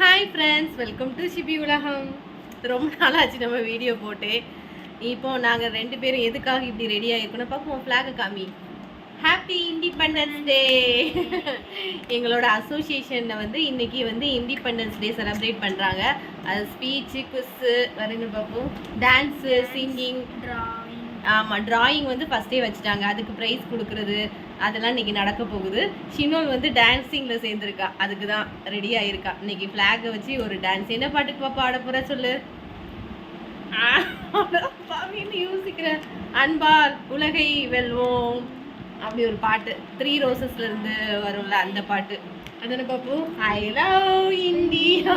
Hi friends welcome to CB உலகம் ரொம்ப நாள் ஆச்சு நம்ம வீடியோ போட்டு. இப்போ நாங்கள் ரெண்டு பேரும் எதுக்காக இப்படி ரெடி ஆகிருக்கோம்னா பார்ப்போம். ஃப்ளாகை காமி. ஹாப்பி இண்டிபெண்டன்ஸ் டே எங்களோட அசோசியேஷனில் வந்து இன்னைக்கு வந்து இண்டிபெண்டன்ஸ் டே செலிப்ரேட் பண்ணுறாங்க அது ஸ்பீச்சு குஸ்ஸு வரேன்னு பார்ப்போம். டான்ஸு சிங்கிங் ஆமாம் டிராயிங் வந்து ஃபஸ்ட்டே வச்சுட்டாங்க. அதுக்கு ப்ரைஸ் கொடுக்குறது. அதெல்லாம் இன்னைக்கு நடக்க போகுது. ஷினோல் வந்து டான்ஸிங்கில் சேர்ந்துருக்கா. அதுக்கு தான் ரெடி ஆயிருக்கா. இன்னைக்கு ஃப்ளாகை வச்சு ஒரு டான்ஸ் என்ன பாட்டுக்கு பாப்பா ஆட போகிற சொல்லு? ஆ, யோசிக்கிறேன் அன்பால் உலகை வெல்வோம். அப்படி ஒரு பாட்டு. த்ரீ ரோசஸ்ல இருந்து வரும்ல அந்த பாட்டு. அதனை பார்ப்போம் ஐ லவ் இந்தியா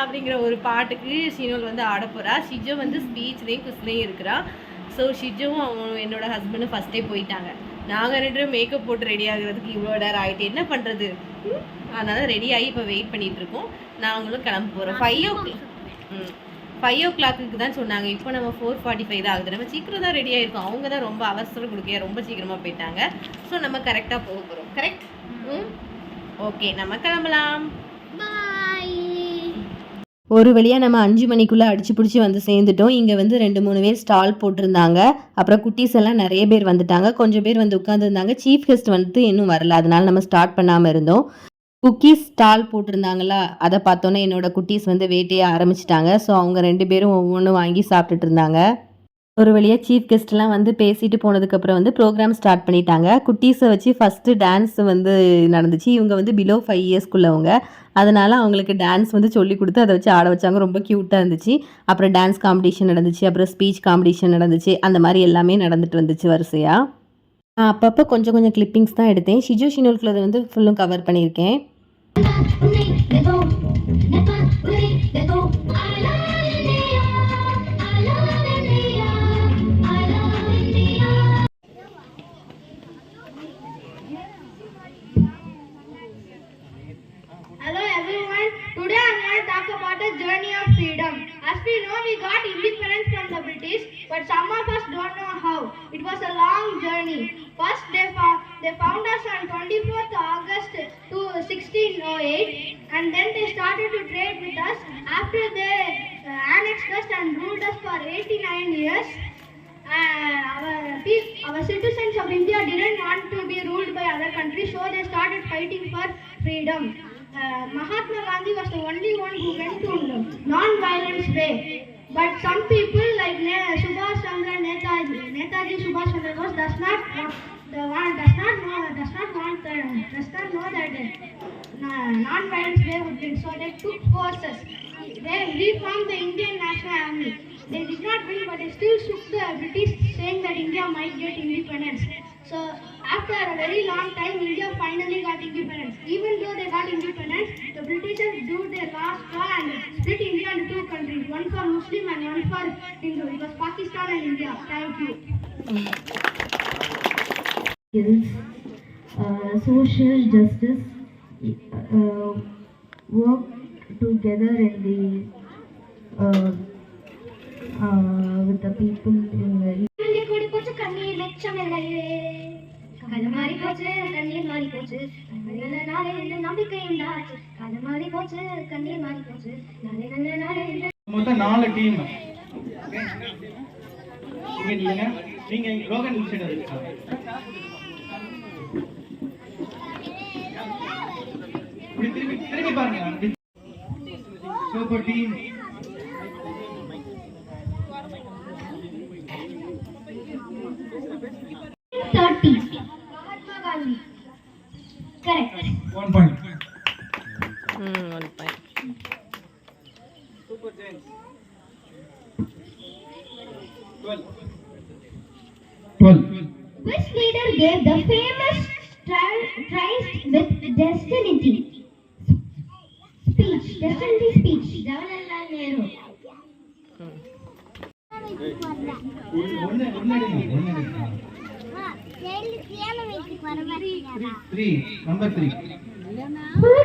அப்படிங்கிற ஒரு பாட்டுக்கு ஷினோல் வந்து ஆட ஷிஜோ வந்து ஸ்பீச்லேயும் குஸ்லேயும் இருக்கிறா. ஸோ ஷிஜோவும் அவன் என்னோட ஹஸ்பண்டும் ஃபஸ்ட்டே போயிட்டாங்க. நாங்கள் ரெண்டு மேக்கப் போட்டு ரெடி ஆகுறதுக்கு இவ்வளோ நேரம் ஆகிட்டு என்ன பண்ணுறது அதனால ரெடி ஆகி இப்போ வெயிட் பண்ணிட்டு இருக்கோம். நாங்களும் கிளம்ப போகிறோம் ஃபைவ் ஓ ம். ஃபைவ் ஓ கிளாக்கு தான் சொன்னாங்க. இப்போ நம்ம ஃபோர் ஃபார்ட்டி ஃபைவ் தான் ஆகுது. நம்ம சீக்கிரம் தான் ரெடி ஆயிருக்கோம். அவங்க தான் ரொம்ப அவசரம் கொடுக்க ரொம்ப சீக்கிரமாக போயிட்டாங்க. ஸோ நம்ம கரெக்டாக போக போகிறோம் கரெக்ட் ம். ஓகே நம்ம கிளம்பலாம். ஒரு வழியாக நம்ம அஞ்சு மணிக்குள்ளே அடிச்சு பிடிச்சி வந்து சேர்ந்துட்டோம். இங்கே வந்து ரெண்டு மூணு பேர் ஸ்டால் போட்டிருந்தாங்க. அப்புறம் குட்டீஸ் எல்லாம் நிறைய பேர் வந்துட்டாங்க. கொஞ்சம் பேர் வந்து உட்காந்துருந்தாங்க சீஃப் கெஸ்ட் வந்து இன்னும் வரல. அதனால நம்ம ஸ்டார்ட் பண்ணாமல் இருந்தோம். குக்கீஸ் ஸ்டால் போட்டிருந்தாங்களா? அதை பார்த்தோன்னே என்னோட குட்டீஸ் வந்து வேட்டையை ஆரம்பிச்சிட்டாங்க. ஸோ அவங்க ரெண்டு பேரும் ஒவ்வொன்றும் வாங்கி சாப்பிட்டுட்டு இருந்தாங்க. ஒரு வழியாக சீஃப் கெஸ்ட்லாம் வந்து பேசிட்டு போனதுக்கப்புறம் வந்து ப்ரோக்ராம் ஸ்டார்ட் பண்ணிட்டாங்க குட்டீஸை வச்சு ஃபஸ்ட்டு டான்ஸ் வந்து நடந்துச்சு இவங்க வந்து பிலோ ஃபைவ் இயர்ஸ்க்குள்ளவங்க அதனால் அவங்களுக்கு டான்ஸ் வந்து சொல்லி கொடுத்து அதை வச்சு ஆட வச்சாங்க ரொம்ப க்யூட்டாக இருந்துச்சு அப்புறம் டான்ஸ் காம்படிஷன் நடந்துச்சு அப்புறம் ஸ்பீச் காம்படிஷன் நடந்துச்சு அந்த மாதிரி எல்லாமே நடந்துட்டு வந்துச்சு வரிசையாக நான் அப்பப்போ கொஞ்சம் கொஞ்சம் கிளிப்பிங்ஸ் தான் எடுத்தேன் ஷிஜு ஷினோல்குள்ள வந்து ஃபுல்லும் கவர் பண்ணியிருக்கேன் As we know, we got independence from the British, but some of us don't know how. It was a long journey. First, they found, they found us on 24th August to 1608, and then they started to trade with us. After they uh, annexed us and ruled us for 89 years, uh, our, our citizens of India didn't want to be ruled by other countries, so they started fighting for freedom. Uh, Mahatma Gandhi was the only one who went to non-violence way. But some people like Ne- Subhash Chandra Netaji, Netaji Subhash Chandra Bose does not want, the one does not know does not want the, does not know that uh, non-violence way would win. So they took forces. They reformed the Indian National Army. They did not win, but they still shook the British, saying that India might get independence. So after a very long time, India finally got independence. Even though they got independence, the Britishers do their last straw and split India into two countries, one for Muslim and one for Hindu. It was Pakistan and India. Thank you. uh, social justice, uh, work together in the uh, the கண்ணீர் கூடி போச்சு கண்ணீர் லட்சமில்லையே காலம் மாறி போச்சு கண்ணீர் மாறி போச்சு. நல்ல நாளே இந்த நம்பிக்கை உண்டாச்சு. மாறி போச்சு கண்ணீர் மாறி போச்சு. நல்ல நாளே இந்த மொத்தம் நாலு டீம் இங்க இல்லைங்க நீங்க லோகன் சைடு இருக்கா இப்படி திரும்பி திரும்பி பாருங்க. Super team Mahatma Gandhi. Correct. One point. Hmm, one point. Super James. Twelve. Twelve. Which leader gave the famous Christ with destiny speech? Destiny speech. Jawaharlal Nehru. Hmm. Who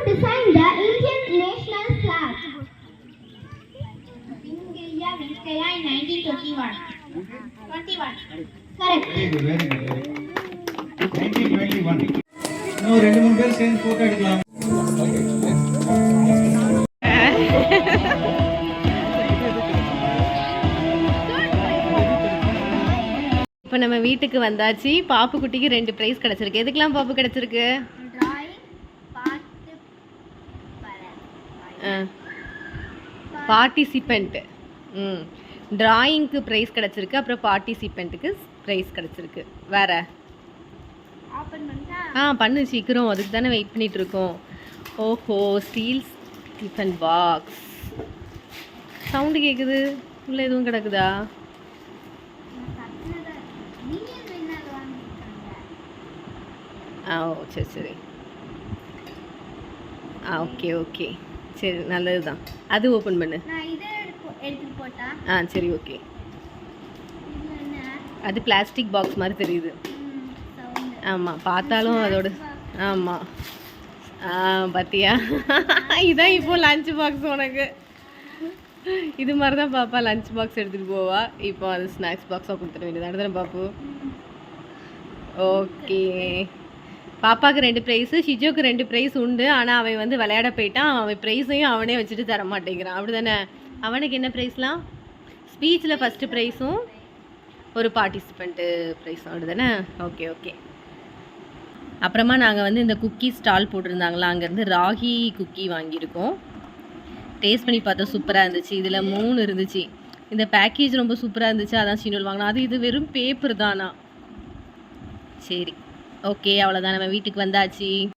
designed the Indian national flag? Venkaya in 1921. 21. Correct. Very good very good very good nineteen twenty one இன்னும் ரெண்டு மூணு பேர் சேர்ந்து photo எடுக்கலாம் நம்ம வீட்டுக்கு வந்தாச்சு. பாப்பு குட்டிக்கு ரெண்டு ப்ரைஸ் கிடச்சிருக்கு. எதுக்கெல்லாம் பாப்பு கிடச்சிருக்கு? Drawing, பாட்டு, படம். பார்ட்டிசிபெண்ட் ம். டிராயிங்க்கு ப்ரைஸ் கிடச்சிருக்கு. அப்புறம் பார்ட்டிசிபெண்ட்டுக்கு ப்ரைஸ் கிடச்சிருக்கு. வேற? ஆ பண்ணு சீக்கிரம். அதுக்கு தானே வெயிட் பண்ணிட்டு இருக்கோம் ஓஹோ ஸ்டீல்ஸ் டிஃபன் பாக்ஸ் சவுண்டு கேட்குது உள்ள எதுவும் கிடக்குதா நான் கத்துனதை நீங்க winner வாங்கியிருக்காங்க. ஆ ஓ சரி சரி. ஆ ஓகே ஓகே. சரி நல்லது தான் அது ஓப்பன் பண்ணு. ஆ சரி ஓகே. அது பிளாஸ்டிக் பாக்ஸ் மாதிரி தெரியுது. ஆமாம் பார்த்தாலும் அதோட ஆமாம் ஆ பார்த்தியா இதான் இப்போ லஞ்ச் பாக்ஸ் உனக்கு. இது மாதிரி தான் பாப்பா லஞ்ச் பாக்ஸ் எடுத்துகிட்டு போவா. இப்போ அது ஸ்நாக்ஸ் பாக்ஸாக கொடுத்துட வேண்டியது. தானே பாப்பு? ஓகே பாப்பாவுக்கு ரெண்டு ப்ரைஸு ஷிஜோக்கு ரெண்டு ப்ரைஸ் உண்டு. ஆனால் அவன் வந்து விளையாட போயிட்டான். அவன் ப்ரைஸையும் அவனே வச்சுட்டு தர மாட்டேங்கிறான். அப்படி தானே அவனுக்கு என்ன ப்ரைஸ்லாம் ஸ்பீச்சில் ஃபஸ்ட்டு ப்ரைஸும் ஒரு பார்ட்டிசிபெண்ட்டு ப்ரைஸும் அப்படி தானே ஓகே ஓகே அப்புறமா நாங்கள் வந்து இந்த குக்கி ஸ்டால் போட்டிருந்தாங்களா? அங்கேருந்து ராகி குக்கி வாங்கியிருக்கோம். டேஸ்ட் பண்ணி பார்த்தா சூப்பராக இருந்துச்சு. இதில் மூணு இருந்துச்சு. இந்த பேக்கேஜ் ரொம்ப சூப்பராக இருந்துச்சு. அதான் சீனல் வாங்கினோம் அது இது வெறும் பேப்பர் தானா? சரி. ஓகே அவ்வளோதான் நம்ம வீட்டுக்கு வந்தாச்சு.